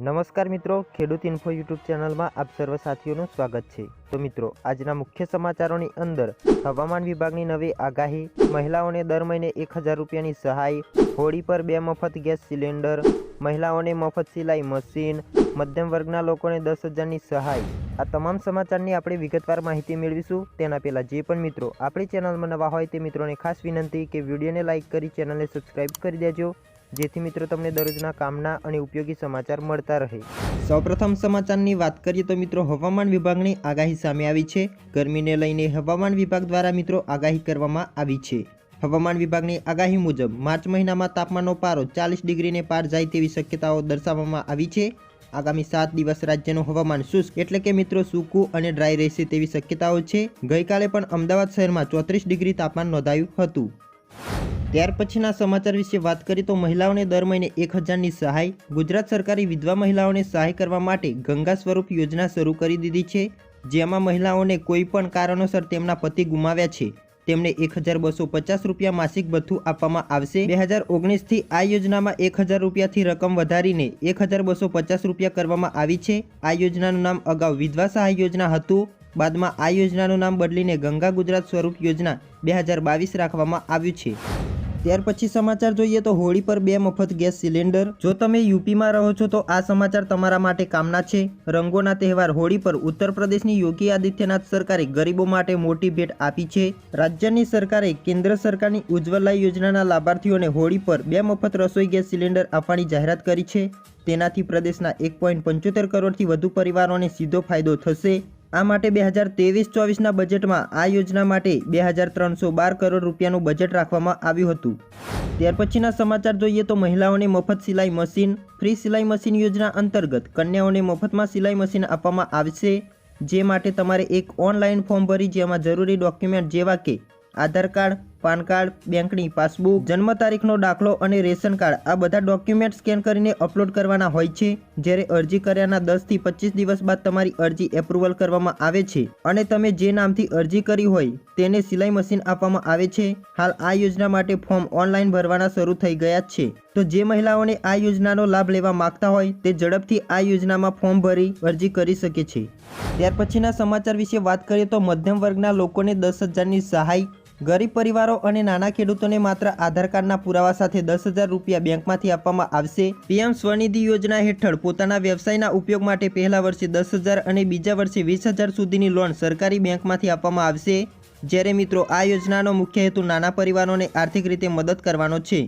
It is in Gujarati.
નમસ્કાર મિત્રો, ખેડૂત ઇન્ફો યુટ્યુબ ચેનલમાં આપ સર્વ સાથીઓનું સ્વાગત છે. તો મિત્રો, આજના મુખ્ય સમાચારોની અંદર હવામાન વિભાગની નવી આગાહી, મહિલાઓને દર મહિને એક હજાર રૂપિયાની સહાય, હોળી પર બે મફત ગેસ સિલિન્ડર, મહિલાઓને મફત સિલાઈ મશીન, મધ્યમ વર્ગના લોકોને દસ હજારની સહાય. આ તમામ સમાચારની આપણે વિગતવાર માહિતી મેળવીશું. તેના પહેલાં જે પણ મિત્રો આપણી ચેનલમાં નવા હોય તે મિત્રોને ખાસ વિનંતી કે વિડીયોને લાઇક કરી, ચેનલને સબસ્ક્રાઇબ કરી દેજો. જેથી મિત્રો તમને દરરોજના કામના અને ઉપયોગી સમાચાર મળતા રહે. સૌપ્રથમ સમાચારની વાત કરીએ તો મિત્રો હવામાન વિભાગની આગાહી સામે આવી છે. ગરમીને લઈને હવામાન વિભાગ દ્વારા મિત્રો આગાહી કરવામાં આવી છે. હવામાન વિભાગની આગાહી મુજબ માર્ચ મહિનામાં તાપમાનનો પારો ચાલીસ ડિગ્રીને પાર જાય તેવી શક્યતાઓ દર્શાવવામાં આવી છે. આગામી સાત દિવસ રાજ્યનું હવામાન શુષ્ક એટલે કે મિત્રો સૂકું અને ડ્રાય રહેશે તેવી શક્યતાઓ છે. ગઈકાલે પણ અમદાવાદ શહેરમાં ચોત્રીસ ડિગ્રી તાપમાન નોંધાયું હતું. ત્યાર પછીના સમાચાર વિશે વાત કરીએ તો મહિલાઓને દર મહિને એક હજારની સહાય ગુજરાત સરકારે વિધવા મહિલાઓને સહાય કરવા માટે ગંગા સ્વરૂપ યોજના શરૂ કરી દીધી છે, જેમાં મહિલાઓને કોઈ પણ કારણોસર તેમના પતિ ગુમાવ્યા છે. તેમને એક હજાર બસો પચાસ રૂપિયા માસિક ભથ્થું આપવામાં આવશે. બે હજાર ઓગણીસથી આ યોજનામાં એક હજાર રૂપિયાથી રકમ વધારીને એક હજાર બસો પચાસ રૂપિયા કરવામાં આવી છે. આ યોજનાનું નામ અગાઉ વિધવા સહાય યોજના હતું. બાદમાં આ યોજનાનું નામ બદલીને ગંગા ગુજરાત સ્વરૂપ યોજના બે હજાર બાવીસ રાખવામાં આવ્યું છે. ત્યાર પછી સમાચાર જોઈએ તો હોળી પર બે મફત ગેસ સિલિન્ડર. જો તમે યુપીમાં રહો છો તો આ સમાચાર તમારા માટે કામના છે. રંગોના તહેવાર હોળી પર ઉત્તર પ્રદેશની યોગી આદિત્યનાથ સરકારે ગરીબો માટે મોટી ભેટ આપી છે. રાજ્યની સરકારે કેન્દ્ર સરકારની ઉજ્જવલા યોજનાના લાભાર્થીઓને હોળી પર બે મફત રસોઈ ગેસ સિલિન્ડર આપવાની જાહેરાત કરી છે. તેનાથી પ્રદેશના એક પોઈન્ટ પંચોતેર કરોડથી વધુ પરિવારોને સીધો ફાયદો થશે. આ માટે બે હજાર ત્રેવીસ ચોવીસના બજેટમાં આ યોજના માટે બે હજાર ત્રણસો બાર કરોડ રૂપિયાનું બજેટ રાખવામાં આવ્યું હતું. ત્યાર પછીના સમાચાર જોઈએ તો મહિલાઓને મફત સિલાઈ મશીન, ફ્રી સિલાઈ મશીન યોજના અંતર્ગત કન્યાઓને મફતમાં સિલાઈ મશીન આપવામાં આવશે, જે માટે તમારે એક ઓનલાઈન ફોર્મ ભરી જેમાં જરૂરી ડોક્યુમેન્ટ જેવા કે આધાર કાર્ડ પાન કાર્ડ, બેંકની પાસબુક, જન્મ તારીખનો દાખલો અને રેશન કાર્ડ આ બધા ડોક્યુમેન્ટ સ્કેન કરીને અપલોડ કરવાના હોય છે, જ્યારે અરજી કર્યાના દસથી પચીસ દિવસ બાદ તમારી અરજી એપ્રુવલ કરવામાં આવે છે અને તમે જે નામથી અરજી કરી હોય તેને સિલાઈ મશીન આપવામાં આવે છે. હાલ આ યોજના માટે ફોર્મ ઓનલાઈન ભરવાના શરૂ થઈ ગયા છે. તો જે મહિલાઓને આ યોજનાનો લાભ લેવા માંગતા હોય તે ઝડપથી આ યોજનામાં ફોર્મ ભરી અરજી કરી શકે છે. ત્યાર પછીના સમાચાર વિશે વાત કરીએ તો મધ્યમ વર્ગના લોકોને દસ હજારની સહાય ગરીબ પરિવારો અને નાના ખેડૂતોને માત્ર આધાર કાર્ડના પુરાવા સાથે દસ હજાર રૂપિયા બેંકમાંથી આપવામાં આવશે. પીએમ સ્વનિધિ યોજના હેઠળ પોતાના વ્યવસાયના ઉપયોગ માટે પહેલા વર્ષે દસ હજાર અને બીજા વર્ષે વીસ હજાર સુધીની લોન સરકારી બેંકમાંથી આપવામાં આવશે. જ્યારે મિત્રો, આ યોજનાનો મુખ્ય હેતુ નાના પરિવારોને આર્થિક રીતે મદદ કરવાનો છે.